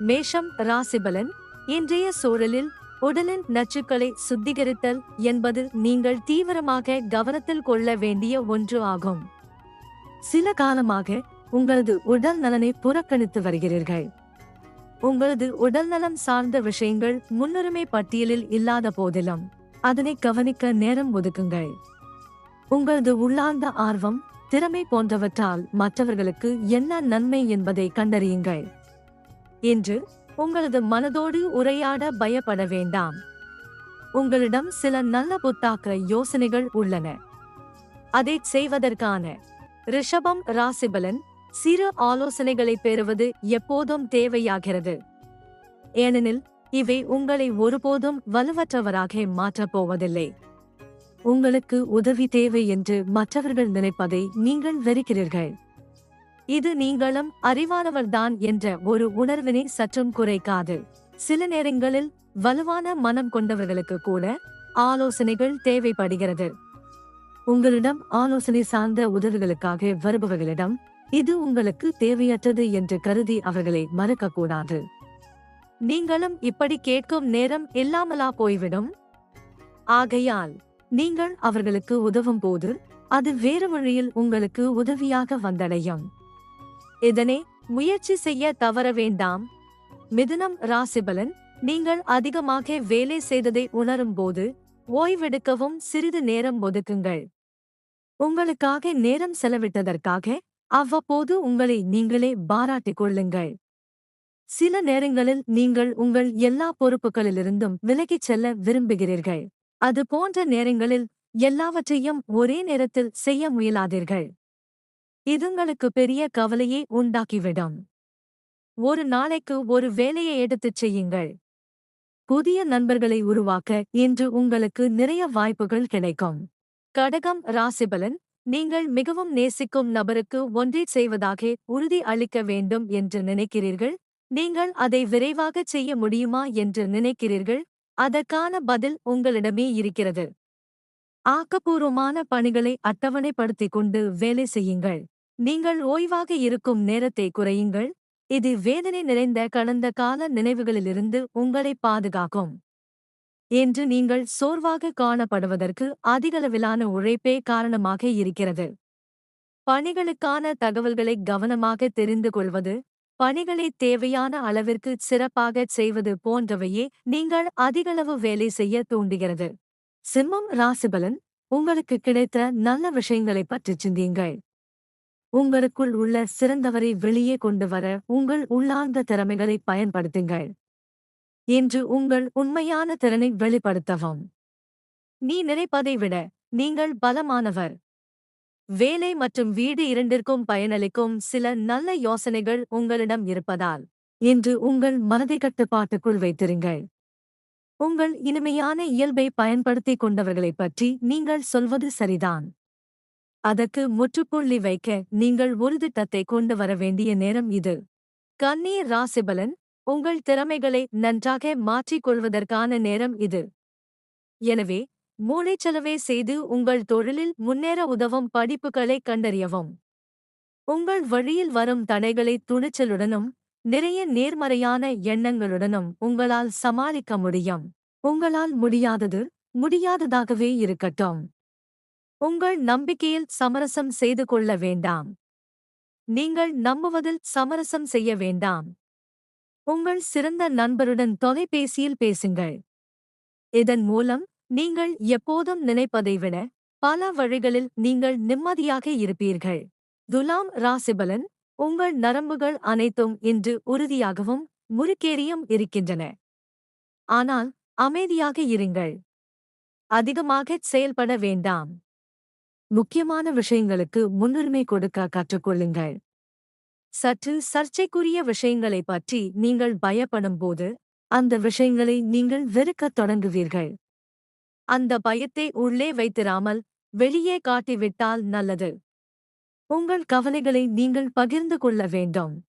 மேஷம் ராசிபலன் இன்றைய சூழலில் உடலின் நச்சுக்களை சுத்திகரித்தல் என்பது நீங்கள் தீவிரமாக கவனத்தில் கொள்ள வேண்டிய ஒன்று ஆகும். சில காலமாக உங்களது உடல் நலனை புறக்கணித்து வருகிறீர்கள். உங்களது உடல் நலம் சார்ந்த விஷயங்கள் முன்னுரிமை பட்டியலில் இல்லாத போதிலும் அதனை கவனிக்க நேரம் ஒதுக்குங்கள். உங்களது உள்ளார்ந்த ஆர்வம் திறமை போன்றவற்றால் மற்றவர்களுக்கு என்ன நன்மை என்பதை கண்டறியுங்கள். இன்று உங்களது மனதோடு உரையாட பயப்பட வேண்டாம். உங்களிடம் சில நல்ல புத்தாக்க யோசனைகள் உள்ளன. அதை செய்வதற்கான ரிஷபம் ராசிபலன் சிறு ஆலோசனைகளை பெறுவது எப்போதும் தேவையாகிறது. ஏனெனில் இவை உங்களை ஒருபோதும் வலுவற்றவராக மாற்றப் போவதில்லை. உங்களுக்கு உதவி தேவை என்று மற்றவர்கள் நினைப்பதை நீங்கள் வெறுக்கிறீர்கள். இது நீங்களும் அறிவானவர்தான் என்ற ஒரு உணர்வினை சற்றும் குறைக்காது. சில நேரங்களில் வலுவான மனம் கொண்டவர்களுக்கு கூட ஆலோசனைகள் தேவைப்படுகிறது. உங்களிடம் ஆலோசனை சார்ந்த உதவிகளுக்காக வருபவர்களிடம் இது உங்களுக்கு தேவையற்றது என்று கருதி அவர்களை மறுக்கக்கூடாது. நீங்களும் இப்படி கேட்கும் நேரம் இல்லாமலா போய்விடும்? ஆகையால் நீங்கள் அவர்களுக்கு உதவும் போது அது வேறு வழியில் உங்களுக்கு உதவியாக வந்தடையும். இதனை முயற்சி செய்ய தவற வேண்டாம். மிதுனம் ராசிபலன் நீங்கள் அதிகமாக வேலை செய்ததை உணரும் போது ஓய்வெடுக்கவும் சிறிது நேரம் ஒதுக்குங்கள். உங்களுக்காக நேரம் செலவிட்டதற்காக அவ்வப்போது உங்களை நீங்களே பாராட்டிக் கொள்ளுங்கள். சில நேரங்களில் நீங்கள் உங்கள் எல்லா பொறுப்புகளிலிருந்தும் விலகிச் செல்ல விரும்புகிறீர்கள். அது போன்ற நேரங்களில் எல்லாவற்றையும் ஒரே நேரத்தில் செய்ய முயலாதீர்கள். இதுங்களுக்கு பெரிய கவலையை உண்டாக்கிவிடும். ஒரு நாளைக்கு ஒரு வேலையை எடுத்துச் செய்யுங்கள். புதிய நண்பர்களை உருவாக்க இன்று உங்களுக்கு நிறைய வாய்ப்புகள் கிடைக்கும். கடகம் ராசிபலன் நீங்கள் மிகவும் நேசிக்கும் நபருக்கு ஒன்றை செய்வதாக உறுதி அளிக்க வேண்டும் என்று நினைக்கிறீர்கள். நீங்கள் அதை விரைவாகச் செய்ய முடியுமா என்று நினைக்கிறீர்கள். அதற்கான பதில் உங்களிடமே இருக்கிறது. ஆக்கப்பூர்வமான பணிகளை அட்டவணைப்படுத்திக் கொண்டு வேலை செய்யுங்கள். நீங்கள் ஓய்வாக இருக்கும் நேரத்தை குறையுங்கள். இது வேதனை நிறைந்த கடந்த கால நினைவுகளிலிருந்து உங்களை பாதுகாக்கும். என்று நீங்கள் சோர்வாக காணப்படுவதற்கு அதிகளவிலான உழைப்பே காரணமாக இருக்கிறது. பணிகளுக்கான தகவல்களை கவனமாக தெரிந்து கொள்வது பணிகளை தேவையான அளவிற்கு சிறப்பாகச் செய்வது போன்றவையே நீங்கள் அதிகளவு வேலை செய்ய தூண்டுகிறது. சிம்மம் ராசிபலன் உங்களுக்கு கிடைத்த நல்ல விஷயங்களைப் பற்றி சிந்தியுங்கள். உங்களுக்குள் உள்ள சிறந்தவரை வெளியே கொண்டு வர உங்கள் உள்ளார்ந்த திறமைகளை பயன்படுத்துங்கள். இன்று உங்கள் உண்மையான திறனை வெளிப்படுத்தவும். நீ நினைப்பதை விட நீங்கள் பலமானவர். வேலை மற்றும் வீடு இரண்டிற்கும் பயனளிக்கும் சில நல்ல யோசனைகள் உங்களிடம் இருப்பதால் இன்று உங்கள் மனதை கட்டுப்பாட்டுக்குள் வைத்திருங்கள். உங்கள் இனிமையான இயல்பை பயன்படுத்திக் கொண்டவர்களைப் பற்றி நீங்கள் சொல்வது சரிதான். அதற்கு முற்றுப்புள்ளி வைக்க நீங்கள் ஒரு திட்டத்தை கொண்டு வர வேண்டிய நேரம் இது. கண்ணீர் ராசிபலன் உங்கள் திறமைகளை நன்றாக மாற்றிக் கொள்வதற்கான நேரம் இது. எனவே மூளைச்சலவை செய்து உங்கள் தொழிலில் முன்னேற உதவும் படிப்புகளை கண்டறியவும். உங்கள் வழியில் வரும் தடைகளை துணிச்சலுடனும் நிறைய நேர்மறையான எண்ணங்களுடனும் உங்களால் சமாளிக்க முடியும். உங்களால் முடியாதது முடியாததாகவே இருக்கட்டும். உங்கள் நம்பிக்கையில் சமரசம் செய்து கொள்ள வேண்டாம். நீங்கள் நம்புவதில் சமரசம் செய்ய வேண்டாம். உங்கள் சிறந்த நண்பருடன் தொலைபேசியில் பேசுங்கள். இதன் மூலம் நீங்கள் எப்போதும் நினைப்பதை விட பல வழிகளில் நீங்கள் நிம்மதியாக இருப்பீர்கள். துலாம் ராசிபலன் உங்கள் நரம்புகள் அனைத்தும் இன்று உறுதியாகவும் முறுக்கேறியும் இருக்கின்றன. ஆனால் அமைதியாக இருங்கள். அதிகமாகச் செயல்பட வேண்டாம். முக்கியமான விஷயங்களுக்கு முன்னுரிமை கொடுக்க கற்றுக்கொள்ளுங்கள். சற்று சர்ச்சைக்குரிய விஷயங்களைப் பற்றி நீங்கள் பயப்படும் போது அந்த விஷயங்களை நீங்கள் வெறுக்கத் தொடங்குவீர்கள். அந்த பயத்தை உள்ளே வைத்திராமல் வெளியே காட்டிவிட்டால் நல்லது. உங்கள் கவலைகளை நீங்கள் பகிர்ந்து கொள்ள வேண்டும்.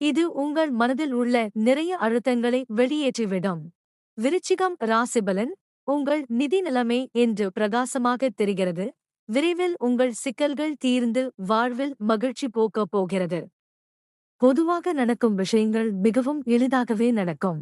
இது உங்கள் மனதில் உள்ள நிறைய அழுத்தங்களை வெளியேற்றிவிடும். விருச்சிகம் ராசிபலன் உங்கள் நிதி நிலைமை என்று பிரகாசமாக தெரிகிறது. விரைவில் உங்கள் சிக்கல்கள் தீர்ந்து வாழ்வில் மகிழ்ச்சி போக்கப் போகிறது. பொதுவாக நடக்கும் விஷயங்கள் மிகவும் எளிதாகவே நடக்கும்.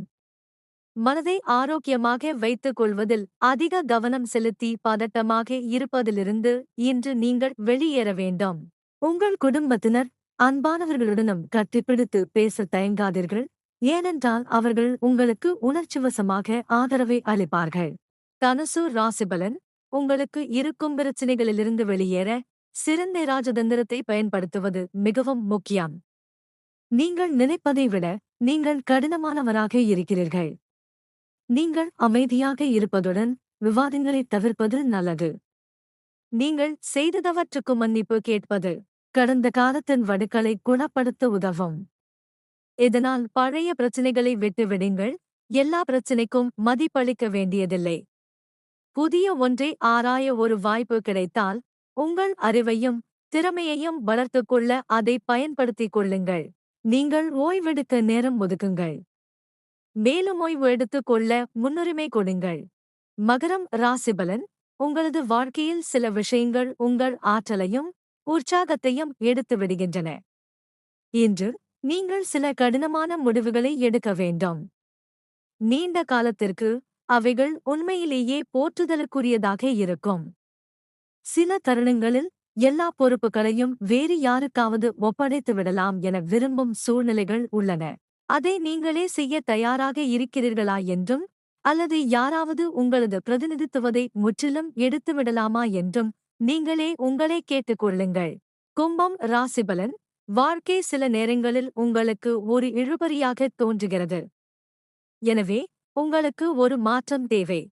மனதை ஆரோக்கியமாக வைத்துக் கொள்வதில் அதிக கவனம் செலுத்தி பதட்டமாக இருப்பதிலிருந்து இன்று நீங்கள் வெளியேற வேண்டும். உங்கள் குடும்பத்தினர் அன்பானவர்களுடனும் கட்டிப்பிடித்து பேச தயங்காதீர்கள். ஏனென்றால் அவர்கள் உங்களுக்கு உணர்ச்சிவசமாக ஆதரவை அளிப்பார்கள். தனுசு ராசிபலன் உங்களுக்கு இருக்கும் பிரச்சினைகளிலிருந்து வெளியேற சிறந்த ராஜதந்திரத்தை பயன்படுத்துவது மிகவும் முக்கியம். நீங்கள் நினைப்பதை விட நீங்கள் கடினமானவராக இருக்கிறீர்கள். நீங்கள் அமைதியாக இருப்பதுடன் விவாதங்களை தவிர்ப்பது நல்லது. நீங்கள் செய்ததவற்றுக்கு மன்னிப்பு கேட்பது கடந்த காலத்தின் வடுக்களை குணப்படுத்த உதவும். இதனால் பழைய பிரச்சினைகளை விட்டுவிடுங்கள். எல்லா பிரச்சினைக்கும் மதிப்பளிக்க வேண்டியதில்லை. புதிய ஒன்றை ஆராய ஒரு வாய்ப்பு கிடைத்தால் உங்கள் அறிவையும் திறமையையும் வளர்த்துக் கொள்ள அதை பயன்படுத்திக் கொள்ளுங்கள். நீங்கள் ஓய்வெடுக்க நேரம் ஒதுக்குங்கள். மேலும் ஓய்வு எடுத்துக் கொள்ள முன்னுரிமை கொடுங்கள். மகரம் ராசிபலன் உங்களது வாழ்க்கையில் சில விஷயங்கள் உங்கள் ஆற்றலையும் உற்சாகத்தையும் எடுத்து விடுகின்றன. இன்று நீங்கள் சில கடினமான முடிவுகளை எடுக்க வேண்டும். நீண்ட காலத்திற்கு அவைகள் உண்மையிலேயே போற்றுதலுக்குரியதாக இருக்கும். சில தருணங்களில் எல்லா பொறுப்புகளையும் வேறு யாருக்காவது ஒப்படைத்து விடலாம் என விரும்பும் சூழ்நிலைகள் உள்ளன. அதை நீங்களே செய்ய தயாராக இருக்கிறீர்களா என்றும் அல்லது யாராவது உங்களது பிரதிநிதித்துவதை முற்றிலும் எடுத்துவிடலாமா என்றும் நீங்களே உங்களை கேட்டுக்கொள்ளுங்கள் கும்பம் ராசிபலன் வாழ்க்கை சில நேரங்களில் உங்களுக்கு ஒரு இழுபறியாக தோன்றுகிறது. எனவே உங்களுக்கு ஒரு மாற்றம் தேவை.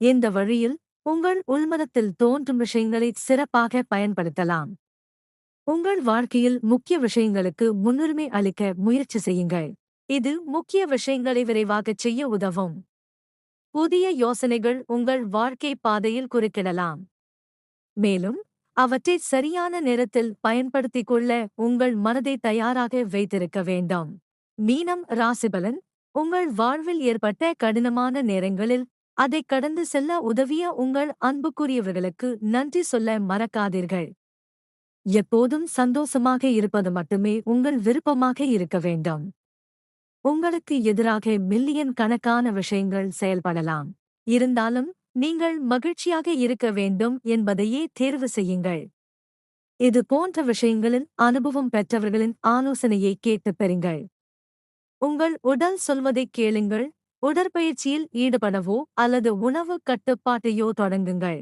இந்த வழியில் உங்கள் உள்மனத்தில் தோன்றும் விஷயங்களை சிறப்பாக பயன்படுத்தலாம். உங்கள் வாழ்க்கையில் முக்கிய விஷயங்களுக்கு முன்னுரிமை அளிக்க முயற்சி செய்யுங்கள். இது முக்கிய விஷயங்களை விரைவாகச் செய்ய உதவும். புதிய யோசனைகள் உங்கள் வாழ்க்கை பாதையில் குறுக்கிடலாம். மேலும் அவற்றை சரியான நேரத்தில் பயன்படுத்திக் கொள்ள உங்கள் மனதை தயாராக வைத்திருக்க வேண்டும். மீனம் ராசிபலன் உங்கள் வாழ்வில் ஏற்பட்ட கடினமான நேரங்களில் அதைக் கடந்து செல்ல உதவிய உங்கள் அன்புக்குரியவர்களுக்கு நன்றி சொல்ல மறக்காதீர்கள். எப்போதும் சந்தோஷமாக இருப்பது மட்டுமே உங்கள் விருப்பமாக இருக்க வேண்டும். உங்களுக்கு எதிராக மில்லியன் கணக்கான விஷயங்கள் செயல்படலாம். இருந்தாலும் நீங்கள் மகிழ்ச்சியாக இருக்க வேண்டும் என்பதையே தேர்வு செய்யுங்கள். இது போன்ற விஷயங்களின் அனுபவம் பெற்றவர்களின் ஆலோசனையை கேட்டுப் பெறுங்கள். உங்கள் உடல் சொல்வதைக் கேளுங்கள் உடற்பயிற்சியில் ஈடுபடவோ அல்லது உணவு கட்டுப்பாட்டையோ தொடங்குங்கள்.